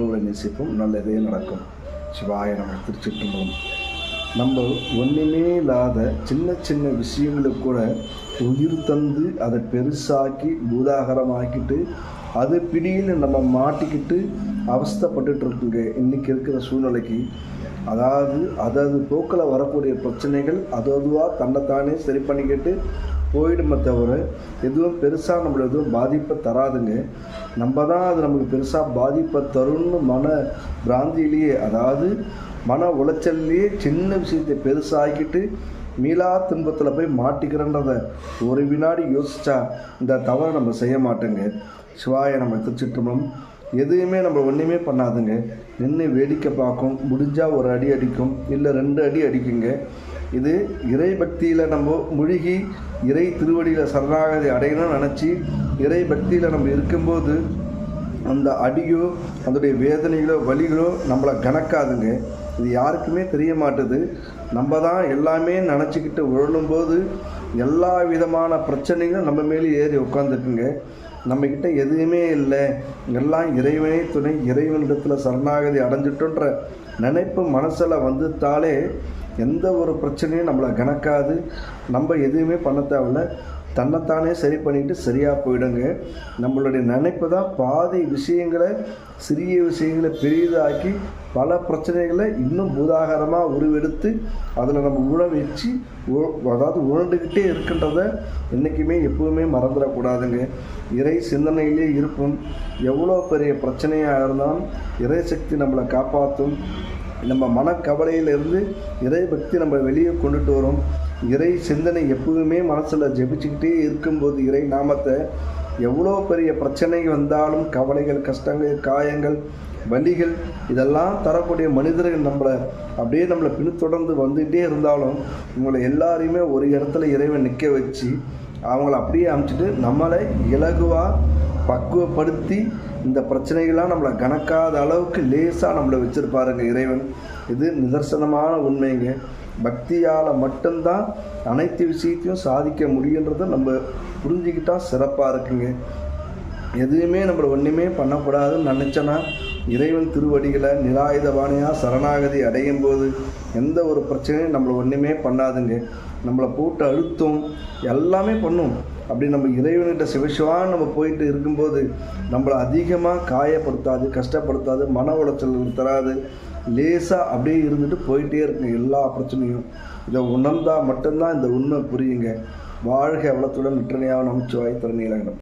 மற்றவர்களை நேசிப்போம் நல்லதே நடக்கும். சிவாய நம்ம திருச்சிற்றம்பலம். நம்ம ஒன்றுமே இல்லாத சின்ன சின்ன விஷயங்களுக்கு கூட உயிர் தந்து அதை பெருசாக்கி பூதாகரமாக்கிட்டு அது பிடியில் நம்ம மாட்டிக்கிட்டு அவஸ்தைப்பட்டுட்டு இருக்குங்க. இன்றைக்கி இருக்கிற சூழ்நிலைக்கு. அதாவது அதாவது போக்கில் வரக்கூடிய பிரச்சனைகள் அது அதுவாக தன்னைத்தானே சரி பண்ணிக்கிட்டு போயிடுமே தவிர எதுவும் பெருசாக நம்மளை எதுவும் பாதிப்பை தராதுங்க. நம்ம தான் அது நமக்கு பெருசாக பாதிப்பை தரும்னு மன பிராந்தியிலேயே அதாவது மன உளைச்சல்லையே சின்ன விஷயத்தை பெருசாகிக்கிட்டு மீளா துன்பத்தில் போய் மாட்டிக்கிறன்றத ஒரு வினாடி யோசிச்சா இந்த தவறை நம்ம செய்ய மாட்டோங்க. சிவாய நம்ம திருச்சிற்றம்பலம் எதுவுமே நம்ம ஒன்றுமே பண்ணாதுங்க. நின்று வேடிக்கை பார்க்கும் முடிஞ்சால் ஒரு அடி அடிக்கும் இல்லை ரெண்டு அடி அடிக்குங்க. இது இறை பக்தியில் நம்ம முழுகி இறை திருவடியில் சரணாகதி அடையணும்னு நினச்சி இறை பக்தியில் நம்ம இருக்கும்போது அந்த அடியோ அதோடைய வேதனைகளோ வலிகளோ நம்மளை கணக்காதுங்க. இது யாருக்குமே தெரிய மாட்டுது. நம்ம தான் எல்லாமே நினச்சிக்கிட்டு உழலும்போது எல்லா விதமான பிரச்சனைகளும் நம்ம மேலே ஏறி உட்காந்துக்குங்க நம்மக்கிட்ட எதுவுமே இல்லை. எல்லாம் இறைவனே துணை இறைவனிடத்தில் சரணாகதி அடைஞ்சிட்டோன்ற நினைப்பு மனசில் வந்துட்டாலே எந்த ஒரு பிரச்சனையும் நம்மளை கணக்காது. நம்ம எதுவுமே பண்ண தேவையில்ல. தன்னைத்தானே சரி பண்ணிட்டு சரியாக போயிடுங்க. நம்மளுடைய நினைப்பு தான் பாதி விஷயங்களை சிறிய விஷயங்களை பெரிதாக்கி பல பிரச்சனைகளை இன்னும் பூதாகாரமாக உருவெடுத்து அதில் நம்ம உழவச்சு அதாவது உழண்டுக்கிட்டே இருக்கின்றத என்றைக்குமே எப்பவுமே மறந்துடக்கூடாதுங்க. இறை சிந்தனையிலே இருக்கும். எவ்வளோ பெரிய பிரச்சனையாக இருந்தாலும் இறை சக்தி நம்மளை காப்பாற்றும். நம்ம மனக்கவலையிலிருந்து இறை பக்தி நம்ம வெளியே கொண்டுட்டு வரோம். இறை சிந்தனை எப்பவுமே மனசில் ஜெபிச்சுக்கிட்டே இருக்கும்போது இறை நாமத்தை எவ்வளோ பெரிய பிரச்சனை வந்தாலும் கவலைகள் கஷ்டங்கள் காயங்கள் வலிகள் இதெல்லாம் தரக்கூடிய மனிதர்கள் நம்மளை அப்படியே நம்மளை பின்தொடர்ந்து வந்துகிட்டே இருந்தாலும் உங்களை எல்லாரையுமே ஒரு இடத்துல இறைவன் நிற்க வச்சு அவங்கள அப்படியே அமுச்சிட்டு நம்மளை இலகுவாக பக்குவப்படுத்தி இந்த பிரச்சனைகள்லாம் நம்மளை கணக்காத அளவுக்கு லேசாக நம்மளை வச்சுருப்பாருங்க இறைவன். இது நிதர்சனமான உண்மைங்க. பக்தியால் மட்டும்தான் அனைத்து விஷயத்தையும் சாதிக்க முடியுன்றதை நம்ம புரிஞ்சுக்கிட்டா சிறப்பாக இருக்குங்க. எதுவுமே நம்மளை ஒன்றுமே பண்ணக்கூடாதுன்னு நினச்சோன்னா இறைவன் திருவடிகளை நிலாயுதபானையாக சரணாகதி அடையும் போது எந்த ஒரு பிரச்சனையும் நம்மளை ஒன்றுமே பண்ணாதுங்க. நம்மளை போட்டு அழுத்தும் எல்லாமே பண்ணும். அப்படி நம்ம இறைவன்கிட்ட சிவசிவான்னு நம்ம போயிட்டு இருக்கும்போது நம்மளை அதிகமாக காயப்படுத்தாது கஷ்டப்படுத்தாது மன உளைச்சல் தராது. லேசாக அப்படியே இருந்துட்டு போயிட்டே இருக்குங்க எல்லா பிரச்சனையும். இதை உணர்ந்தால் மட்டும்தான் இந்த உண்மை புரியுங்க. வாழ்க வளத்துடன் நிற்றனையாக நமச்சிவாய் திறமையிலாயிடும்